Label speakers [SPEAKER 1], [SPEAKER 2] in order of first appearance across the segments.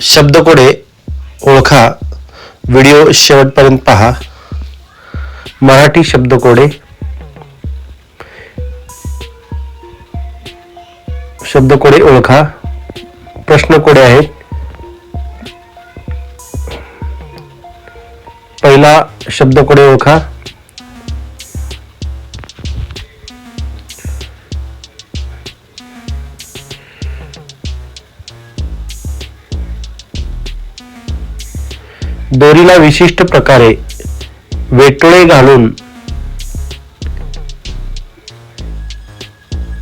[SPEAKER 1] शब्दकोडे ओळखा. व्हिडिओ शेवटपर्यंत पहा. मराठी शब्दकोडे. शब्दकोडे ओळखा. प्रश्नकोडे आहेत. पहिला शब्दकोडे ओळखा. दोरीला विशिष्ट प्रकारे वेटोळे घालून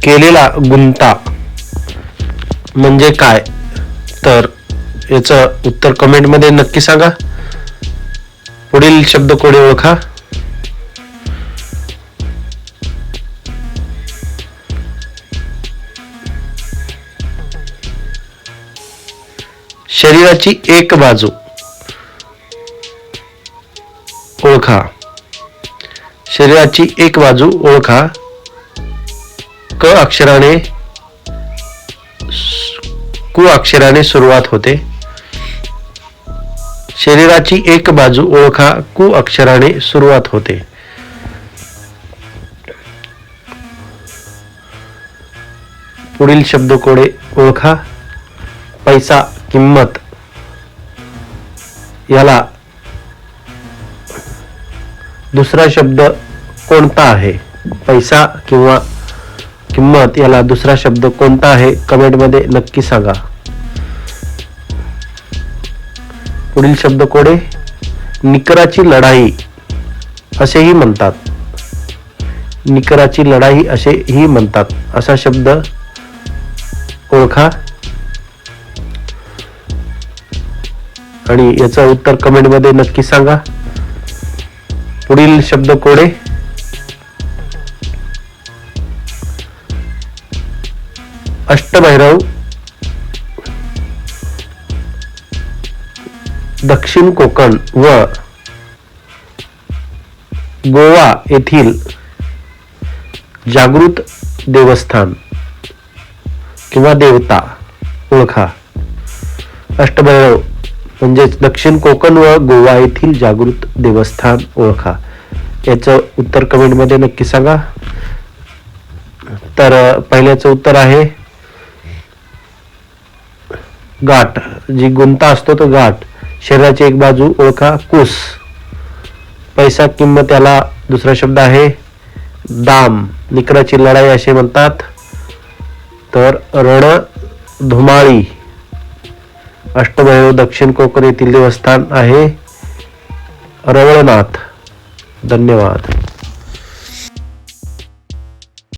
[SPEAKER 1] केलेला गुंता म्हणजे काय? तर याचं उत्तर कमेंटमध्ये नक्की सांगा. पुढील शब्द कोणी ओळखा? शरीराची एक बाजू. ओळखा. शरीराची एक बाजू ओळखा. क अक्षराने कु अक्षराने सुरुवात होते. शरीराची एक बाजू ओळखा कु अक्षराने सुरुवात होते. पुढील शब्दकोडे ओळखा. पैसा किंमत. याला दुसरा शब्द कोणता आहे? पैसा किंवा किंमत याला दुसरा शब्द कोणता आहे? कमेंटमध्ये नक्की सांगा. पुढील शब्द कोडे? निकराची लढाई असेही म्हणतात. निकराची लढाई असेही म्हणतात. असा शब्द ओळखा. आणि याचं उत्तर कमेंटमध्ये नक्की सांगा. पुढील शब्द कोडे. अष्टभैरव. दक्षिण कोकण व गोवा येथील जागृत देवस्थान किंवा देवता ओळखा. अष्टभैरव. म्हणजेच दक्षिण कोकण व गोवा येथील जागृत देवस्थान ओळखा. याचं उत्तर कमेंटमध्ये नक्की सांगा. तर पहिल्याचं उत्तर आहे गाठ जी गुंता असतो तो गाठ शरीराची एक बाजू ओळखा कुस. पैसा किंमत याला दुसरा शब्द आहे दाम. निकराची लढाई असे म्हणतात. तर रण धुमाळी. अष्टभैरव दक्षिण कोकण येथील देवस्थान आहे रवळनाथ. धन्यवाद.